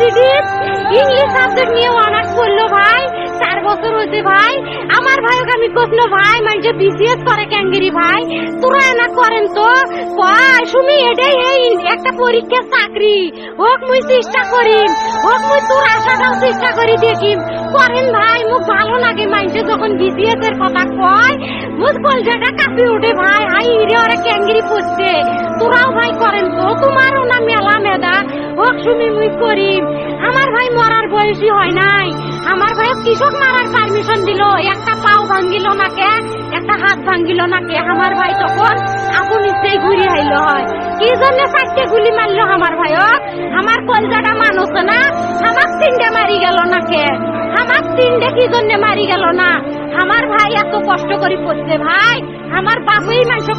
রুকিয়া English subject নিয়ে honours করল ভাই, চার বছর হয়েছে ভাই। আমার ভাইকে আমি কখনো ভাই মানে বিসিএস করে ক্যাঙ্গেরি ভাই? তোরা এনা করেন তো? কয় শুনি, এটাই এই একটা পরীক্ষার চাকরি। হোক, মুই চেষ্টা করি হোক, মুই তোর আশাটাও চেষ্টা করি দেখি করেন ভাই, মুখ ভালো লাগে মাইন্ডে যখন বিসিএস এর কথা কয়। মুখ কলজাটা কাঁপি ওঠে ভাই। হাই ইরে ওরা ক্যাঙ্গেরি পড়ছে তোরাও ভাই করেন করি আমার ভাই মরার বয়সী হয় নাই। আমার ভাই কৃষক মারার পারমিশন দিল। একটা পাও ভাঙ্গিল নাকে, একটা হাত ভাঙ্গিল নাকে। আমার ভাই তখন আপন ইচ্ছেই ঘুরি আইলো হয়। কি জন্য চারটে গুলি মারলো আমার ভাইক আমার কলজাটা মানুষ না। আমার তিনটে মারি গেল নাকে। আমার তিনটে কি জন্য মারি গেল না? আমার ভাই এত কষ্ট করে পড়ছে ভাই। আমার বাপই মানুষ